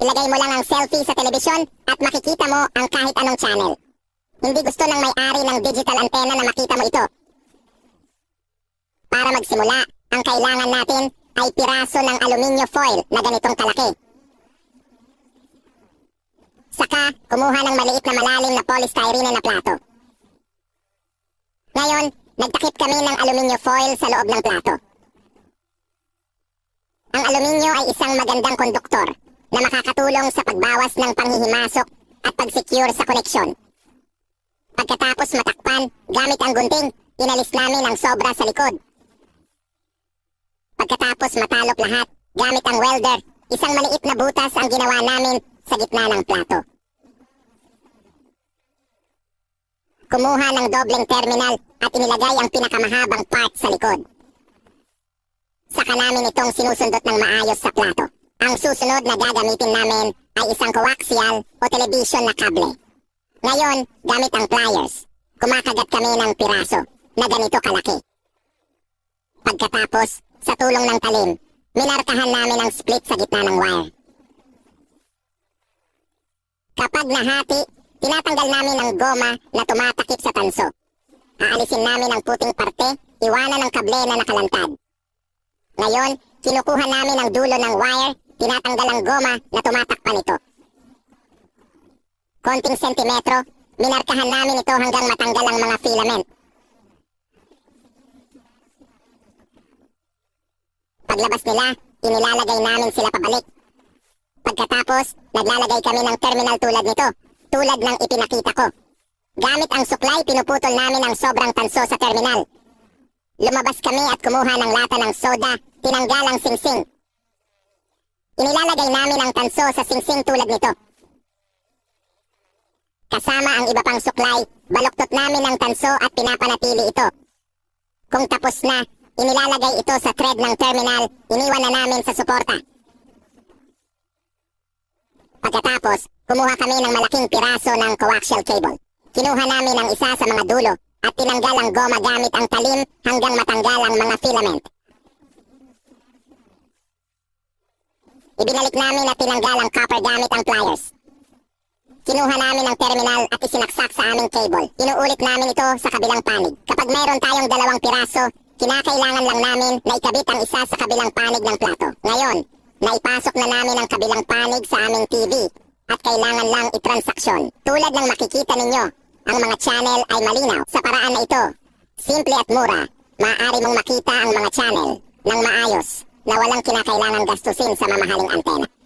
Ilagay mo lang ang selfie sa telebisyon at makikita mo ang kahit anong channel. Hindi gusto ng may-ari ng digital antenna na makita mo ito. Para magsimula, ang kailangan natin ay piraso ng aluminyo foil na ganitong kalaki. Saka, kumuha ng maliit na malalim na polystyrene na plato. Ngayon, nagtakip kami ng aluminyo foil sa loob ng plato. Ang aluminyo ay isang magandang konduktor na makakatulong sa pagbawas ng panghihimasok at pag-secure sa koneksyon. Pagkatapos matakpan, gamit ang gunting, inalis namin ang sobra sa likod. Pagkatapos matalok lahat, gamit ang welder, isang maliit na butas ang ginawa namin sa gitna ng plato. Kumuha ng dobleng terminal at inilagay ang pinakamahabang part sa likod. Saka namin itong sinusundot ng maayos sa plato. Ang susunod na gagamitin namin ay isang coaxial o television na kable. Ngayon, gamit ang pliers, kumakagat kami ng piraso na ganito kalaki. Pagkatapos, sa tulong ng talim, minarkahan namin ang split sa gitna ng wire. Kapag nahati, tinatanggal namin ang goma na tumatakip sa tanso. Aalisin namin ang puting parte, iwanan ang kable na nakalantad. Ngayon, kinukuha namin ang dulo ng wire, tinatanggal ang goma na tumatakpan ito. Konting sentimetro, minarkahan namin ito hanggang matanggal ang mga filament. Paglabas nila, inilalagay namin sila pabalik. Pagkatapos, naglalagay kami ng terminal tulad nito, tulad ng ipinakita ko. Gamit ang suklay, pinuputol namin ang sobrang tanso sa terminal. Lumabas kami at kumuha ng lata ng soda, tinanggal ang singsing. Inilalagay namin ang tanso sa singsing tulad nito. Kasama ang iba pang suklay, baluktot namin ang tanso at pinapanatili ito. Kung tapos na, inilalagay ito sa thread ng terminal, iniwan na namin sa suporta. Pagkatapos, kumuha kami ng malaking piraso ng coaxial cable. Kinuha namin ang isa sa mga dulo at tinanggal ang goma gamit ang talim hanggang matanggal ang mga filament. Ibinalik namin at tinanggal ang copper gamit ang pliers. Kinuha namin ang terminal at isinaksak sa aming cable. Inuulit namin ito sa kabilang panig. Kapag mayroon tayong dalawang piraso, kinakailangan lang namin na ikabit ang isa sa kabilang panig ng plato. Ngayon, naipasok na namin ang kabilang panig sa aming TV at kailangan lang itransaksyon. Tulad ng makikita ninyo, ang mga channel ay malinaw. Sa paraan na ito, simple at mura, maaari mong makita ang mga channel ng maayos na walang kinakailangan gastusin sa mamahaling antena.